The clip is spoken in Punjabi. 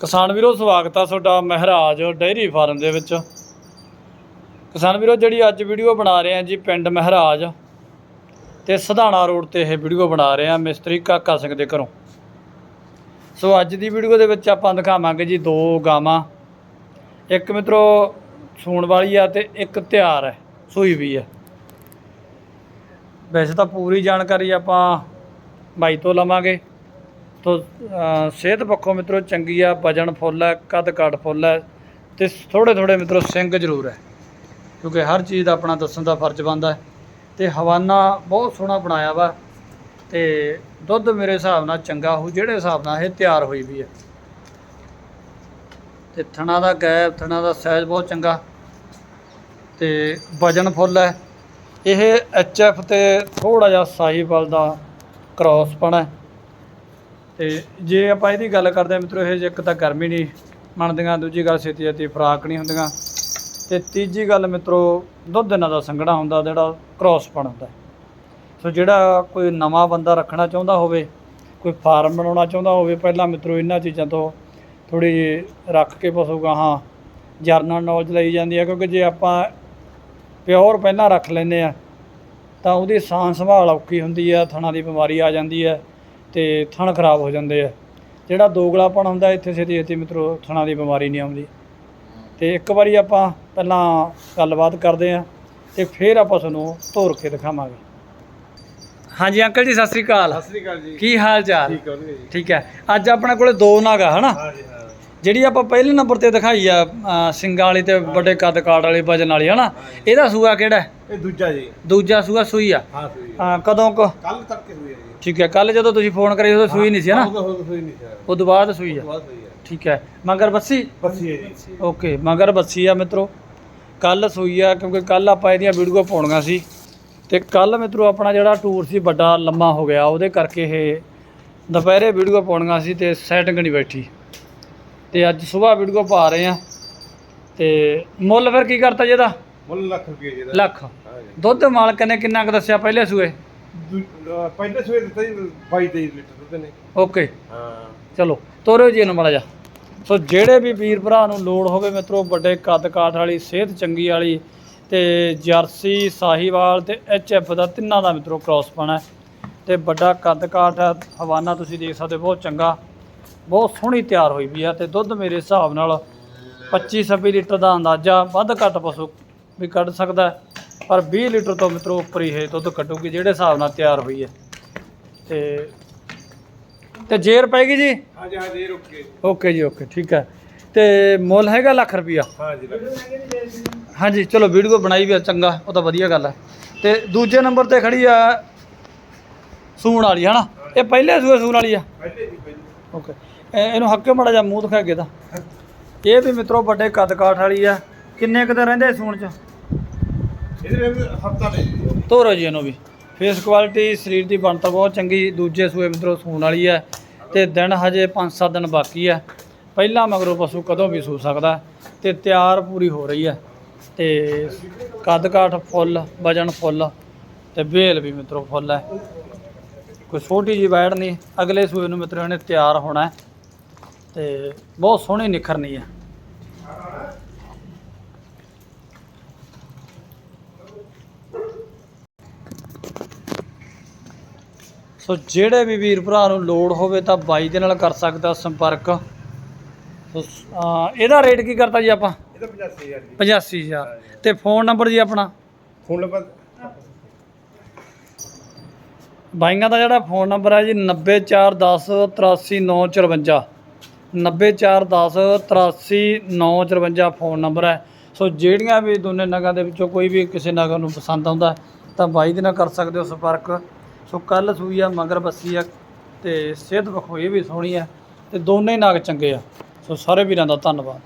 ਕਿਸਾਨ ਵੀਰੋ, ਸਵਾਗਤ ਆ ਤੁਹਾਡਾ ਮਹਿਰਾਜ ਡੇਅਰੀ ਫਾਰਮ ਦੇ ਵਿੱਚ। ਕਿਸਾਨ ਵੀਰੋ, ਜਿਹੜੀ ਅੱਜ ਵੀਡੀਓ ਬਣਾ ਰਹੇ ਆ ਜੀ ਪਿੰਡ ਮਹਿਰਾਜ ਤੇ ਸਧਾਣਾ ਰੋਡ ਤੇ ਇਹ ਵੀਡੀਓ ਬਣਾ ਰਹੇ ਆ ਮਿਸਤਰੀ ਕਾਕਾ ਸਿੰਘ ਦੇ ਘਰੋਂ। ਸੋ ਅੱਜ ਦੀ ਵੀਡੀਓ ਦੇ ਵਿੱਚ ਆਪਾਂ ਦਿਖਾਵਾਂਗੇ ਜੀ ਦੋ ਗਾਵਾਂ। ਇੱਕ ਮਿੱਤਰੋ ਸੂਣ ਵਾਲੀ ਆ ਤੇ ਇੱਕ ਤਿਆਰ ਹੈ ਸੂਈ ਵੀ ਹੈ ਵੈਸੇ ਤਾਂ ਪੂਰੀ ਜਾਣਕਾਰੀ ਆਪਾਂ ਬਾਈ ਤੋਂ ਲਵਾਂਗੇ। ਤੋ ਸਿਹਤ ਪੱਖੋਂ ਮਿੱਤਰੋ ਚੰਗੀ ਆ ਵਜਨ ਫੁੱਲ ਹੈ ਕੱਦ ਕਾਠ ਫੁੱਲ ਹੈ ਤੇ ਥੋੜੇ ਥੋੜੇ ਮਿੱਤਰੋ ਸਿੰਘ ਜ਼ਰੂਰ ਹੈ ਕਿਉਂਕਿ ਹਰ ਚੀਜ਼ ਦਾ ਆਪਣਾ ਦੱਸਣ ਦਾ ਫਰਜ਼ ਬਣਦਾ ਹੈ। ਤੇ ਹਵਾਨਾ ਬਹੁਤ ਸੋਹਣਾ ਬਣਾਇਆ ਵਾ, ਤੇ ਦੁੱਧ ਮੇਰੇ ਹਿਸਾਬ ਨਾਲ ਚੰਗਾ ਹੋ ਜਿਹੜੇ ਹਿਸਾਬ ਨਾਲ ਇਹ ਤਿਆਰ ਹੋਈ ਵੀ ਹੈ ਤੇ ਥਣਾ ਦਾ ਗੈਪ, ਥਣਾ ਦਾ ਸਾਈਜ਼ ਬਹੁਤ ਚੰਗਾ। ਤੇ ਵਜਨ ਫੁੱਲ ਹੈ ਇਹ ਐਚ ਐਫ ਤੇ ਥੋੜਾ ਜਿਹਾ ਸਾਹੀਵਾਲ ਦਾ ਕ੍ਰਾਸ ਪਣ ਹੈ। ਤੇ ਜੇ ਆਪਾਂ ਇਹਦੀ ਗੱਲ ਕਰਦੇ ਹਾਂ, ਮਿੱਤਰੋ, ਇਹ ਜੇ ਇੱਕ ਤਾਂ ਗਰਮੀ ਨਹੀਂ ਮੰਨਦੀਆਂ ਦੂਜੀ ਗੱਲ ਛੇਤੀ ਛੇਤੀ ਫਰਾਕ ਨਹੀਂ ਹੁੰਦੀਆਂ। ਤੇ ਤੀਜੀ ਗੱਲ, ਮਿੱਤਰੋ, ਦੁੱਧ ਇਹਨਾਂ ਦਾ ਸੰਘਣਾ ਹੁੰਦਾ, ਜਿਹੜਾ ਕ੍ਰਾਸ ਪਣ ਹੁੰਦਾ। ਸੋ ਜਿਹੜਾ ਕੋਈ ਨਵਾਂ ਬੰਦਾ ਰੱਖਣਾ ਚਾਹੁੰਦਾ ਹੋਵੇ, ਕੋਈ ਫਾਰਮ ਬਣਾਉਣਾ ਚਾਹੁੰਦਾ ਹੋਵੇ, ਪਹਿਲਾਂ ਮਿੱਤਰੋ, ਇਹਨਾਂ ਚੀਜ਼ਾਂ ਤੋਂ ਥੋੜੀ ਰੱਖ ਕੇ ਪਸ਼ੂ ਗਾਹਾਂ, ਜਰਨਲ ਨੌਲੇਜ ਲਈ ਜਾਂਦੀ ਹੈ, ਕਿਉਂਕਿ ਜੇ ਆਪਾਂ ਪਿਓਰ ਪਹਿਲਾਂ ਰੱਖ ਲੈਂਦੇ ਆ ਤਾਂ ਉਹਦੀ ਸਾਂਭ ਸੰਭਾਲ ਔਖੀ ਹੁੰਦੀ ਆ ਥਣਾ ਦੀ ਬਿਮਾਰੀ ਆ ਜਾਂਦੀ ਹੈ। ਤੇ ਥਣ ਖਰਾਬ ਹੋ ਜਾਂਦੇ ਆ। ਜਿਹੜਾ ਦੋਗਲਾਪਣ ਹੁੰਦਾ ਇੱਥੇ ਛੇਤੀ ਛੇਤੀ ਮਿੱਤਰੋ ਥਣਾ ਦੀ ਬਿਮਾਰੀ ਨਹੀਂ ਆਉਂਦੀ। ਤੇ ਇੱਕ ਵਾਰੀ ਆਪਾਂ ਪਹਿਲਾਂ ਗੱਲਬਾਤ ਕਰਦੇ ਆ ਤੇ ਫਿਰ ਆਪਾਂ ਤੁਹਾਨੂੰ ਤੋਰ ਕੇ ਦਿਖਾਵਾਂਗੇ। ਹਾਂਜੀ ਅੰਕਲ ਜੀ ਸਤਿ ਸ੍ਰੀ ਅਕਾਲ। ਸਤਿ ਸ੍ਰੀ ਅਕਾਲ ਜੀ। ਕੀ ਹਾਲ ਚਾਲ? ਠੀਕ ਹੋ ਜੀ। ਠੀਕ ਹੈ। ਅੱਜ ਆਪਣੇ ਕੋਲੇ ਦੋ ਨਾਗਾ ਹਨਾ? ਹਾਂ ਜੀ ਹਾਂ ਜਿਹੜੀ ਆਪਾਂ ਪਹਿਲੇ ਨੰਬਰ ਤੇ ਦਿਖਾਈ ਆ ਅ, ਸਿੰਘਾਂ ਵਾਲੀ ਤੇ ਵੱਡੇ ਕੱਦ ਕਾਠ ਵਾਲੀ ਵਜਨ ਵਾਲੀ ਹਨਾ? ਇਹਦਾ ਸੂਆ ਕਿਹੜਾ ਹੈ? ਇਹ ਦੂਜਾ ਜੀ। ਦੂਜਾ ਸੂਆ ਸੂਈ ਆ? ਹਾਂ ਸੂਈ ਅ, ਕਦੋਂ ਕੁ? ਕੱਲ ਤੱਕ ਹੋਈ ਹੈ ਜੀ। ਠੀਕ ਹੈ ਕੱਲ ਜਦੋਂ ਤੁਸੀਂ ਫੋਨ ਕਰੇ ਉਦੋਂ ਸੂਈ ਨਹੀਂ ਸੀ ਹਨਾ? ਉਦੋਂ ਸੂਈ ਨਹੀਂ ਸੀ। ਉਦੋਂ ਬਾਅਦ ਸੂਈ ਆ। ਹੈ ਠੀਕ ਹੈ। ਮਗਰ ਬੱਸੀ? ਬੱਸੀ ਹੈ ਜੀ। ਓਕੇ ਮਗਰ ਬੱਸੀ ਆ ਮਿੱਤਰੋ। ਕੱਲ ਸੂਈ ਆ ਕਿਉਂਕਿ ਕੱਲ ਆਪਾਂ ਇਹਦੀਆਂ ਵੀਡੀਓ ਪਾਉਣੀਆਂ ਸੀ। ਤੇ ਕੱਲ ਮਿੱਤਰੋ ਆਪਣਾ ਜਿਹੜਾ ਟੂਰ ਸੀ ਵੱਡਾ ਲੰਮਾ ਹੋ ਗਿਆ। ਉਹਦੇ ਕਰਕੇ ਇਹ ਦੁਪਹਿਰੇ ਵੀਡੀਓ ਪਾਉਣੀਆਂ ਸੀ ਤੇ ਸੈਟਿੰਗ ਨਹੀਂ ਬੈਠੀ। ਤੇ ਅੱਜ ਸਵੇਰ ਵੀਡੀਓ ਪਾ ਰਹੇ ਆ ਤੇ ਮੁੱਲ ਫਿਰ ਕੀ ਕਰਤਾ ਜੀ ਇਹਦਾ? ਮੁੱਲ ਲੱਖ ਰੁਪਏ ਜੀ ਦਾ ਲੱਖ। ਹਾਂ ਦੁੱਧ ਮਾਲਕ ਨੇ ਕਿੰਨਾ ਕੁ ਦੱਸਿਆ ਪਹਿਲੇ ਸੂਏ? ਦੂ- ਅਹ ਪਹਿਲੇ ਸੂਏ ਦਿੱਤਾ ਜੀ 22 23 ਲੀਟਰ ਦੁੱਧ ਨੇ ਓਕੇ। ਹਾਂ। ਚਲੋ ਤੋਰਿਓ ਜੀ ਇਹਨੂੰ ਮਾੜਾ ਜਾ ਸੋ ਜਿਹੜੇ ਵੀ ਵੀਰ ਭਰਾ ਨੂੰ ਲੋੜ ਹੋਵੇ ਮਿੱਤਰੋ ਵੱਡੇ ਕੱਦ ਕਾਠ ਵਾਲੀ ਸਿਹਤ ਚੰਗੀ ਵਾਲੀ ਤੇ ਜਰਸੀ ਸਾਹੀਵਾਲ ਤੇ ਐਫ ਦਾ ਤਿੰਨਾਂ ਦਾ ਮਿੱਤਰੋ ਕ੍ਰਾਸ ਪਾਣਾ ਤੇ ਵੱਡਾ ਕੱਦ ਕਾਠ ਹੈ ਹਵਾਨਾ ਤੁਸੀਂ ਦੇਖ ਸਕਦੇ ਹੋ, ਬਹੁਤ ਚੰਗਾ। ਬਹੁਤ ਸੋਹਣੀ ਤਿਆਰ ਹੋਈ ਵੀ ਆ ਤੇ ਦੁੱਧ ਮੇਰੇ ਹਿਸਾਬ ਨਾਲ 25 26 ਲੀਟਰ ਦਾ ਅੰਦਾਜ਼ਾ ਵੱਧ ਘੱਟ ਪਸ਼ੂ ਵੀ ਕੱਢ ਸਕਦਾ। ਪਰ 20 ਲੀਟਰ ਤੋਂ ਮਿੱਤਰੋ ਉੱਪਰ ਹੀ ਇਹ ਦੁੱਧ ਕੱਢੂਗੀ ਜਿਹੜੇ ਹਿਸਾਬ ਨਾਲ ਤਿਆਰ ਹੋਈ ਹੈ। ਤੇ ਤੇ ਜੇਰ ਪੈਗੀ ਜੀ? ਹਾਂ ਜੀ ਹਾਂ ਓਕੇ। ਜੀ ਓਕੇ ਠੀਕ ਹੈ। ਤੇ ਮੁੱਲ ਹੈਗਾ ਲੱਖ ਰੁਪਿਆ ਹਾਂ ਜੀ ਚਲੋ ਵੀਡੀਓ ਬਣਾਈ ਵੀ ਆ, ਚੰਗਾ ਉਹ ਤਾਂ ਵਧੀਆ ਗੱਲ ਹੈ। ਤੇ ਦੂਜੇ ਨੰਬਰ ਤੇ ਖੜੀ ਆ ਸੂਣ ਵਾਲੀ ਹਨਾ? ਇਹ ਪਹਿਲੇ ਸੂਏ ਸੂਣ ਵਾਲੀ ਆ? ਪਹਿਲੇ ਜੀ ਪਹਿਲੇ। ਓਕੇ ਇਹਨੂੰ ਹੱਕੇ ਮੜਾ ਜਾ ਮੂੰਹ ਦਿਖਾ ਕੇ ਦਾ? ਇਹ ਵੀ ਮਿੱਤਰੋ ਵੱਡੇ ਕੱਦ ਕਾਠ ਵਾਲੀ ਆ। ਕਿੰਨੇ ਕੁ ਦਿਨ ਰਹਿੰਦੇ ਸੂਣ ਚ? ਇਹਦੇ ਵਿੱਚ ਹਫਤਾ ਨਹੀਂ। ਤੋਰੋ ਜੀ ਇਹਨੂੰ ਵੀ। ਫੇਸ ਕੁਆਲਿਟੀ ਸਰੀਰ ਦੀ ਬਣਤਰ ਬਹੁਤ ਚੰਗੀ। ਦੂਜੇ ਸੂਏ ਮਿੱਤਰੋ ਸੂਣ ਵਾਲੀ ਹੈ ਤੇ ਦਿਨ ਹਜੇ 5-7 ਦਿਨ ਬਾਕੀ ਹੈ ਪਹਿਲਾਂ ਮਗਰੋਂ ਪਸ਼ੂ ਕਦੋਂ ਵੀ ਸੂ ਸਕਦਾ ਤੇ ਤਿਆਰ ਪੂਰੀ ਹੋ ਰਹੀ ਹੈ ਤੇ ਕੱਦ ਕਾਠ ਫੁੱਲ ਵਜਨ ਫੁੱਲ ਤੇ ਵੇਲ ਵੀ ਮਿੱਤਰੋ ਫੁੱਲ ਹੈ ਕੋਈ ਛੋਟੀ ਜੀ ਬੈੜ ਨਹੀਂ ਅਗਲੇ ਸੂਏ ਨੂੰ ਮਿੱਤਰੋ ਇਹਨੇ ਤਿਆਰ ਹੋਣਾ ਤੇ ਬਹੁਤ ਸੋਹਣੀ ਨਿਖਰਨੀ ਹੈ। ਸੋ ਜਿਹੜੇ ਵੀ ਵੀਰ ਭਰਾ ਨੂੰ ਲੋੜ ਹੋਵੇ ਤਾਂ ਬਾਈ ਦੇ ਨਾਲ ਕਰ ਸਕਦਾ ਸੰਪਰਕ। ਇਹਦਾ ਰੇਟ ਕੀ ਕਰਤਾ ਜੀ ਆਪਾਂ? ਇਹਦਾ 85000 ਜੀ। 85000 ਤੇ ਫੋਨ ਨੰਬਰ ਜੀ ਆਪਣਾ? ਫੋਨ ਨੰਬਰ ਬਾਈਆਂ ਦਾ ਜਿਹੜਾ ਫੋਨ ਨੰਬਰ ਹੈ ਜੀ 9410839954 9410839954 ਫੋਨ ਨੰਬਰ ਹੈ। ਸੋ ਜਿਹੜੀਆਂ ਵੀ ਦੋਨੇ ਨਗਾਂ ਦੇ ਵਿੱਚੋਂ ਕੋਈ ਵੀ ਕਿਸੇ ਨਗਾਂ ਨੂੰ ਪਸੰਦ ਆਉਂਦਾ ਤਾਂ ਬਾਈ ਦੇ ਨਾਲ ਕਰ ਸਕਦੇ ਹੋ ਸੰਪਰਕ। ਸੋ ਕੱਲ ਸੂਈ ਆ, ਮਗਰ ਬੱਸੀ ਆ ਤੇ ਸਿਹਤ ਪੱਖੋਂ ਵੀ ਸੋਹਣੀ ਆ ਤੇ ਦੋਨੇ ਹੀ ਨਗ ਚੰਗੇ ਆ। ਸੋ ਸਾਰੇ ਵੀਰਾਂ ਦਾ ਧੰਨਵਾਦ।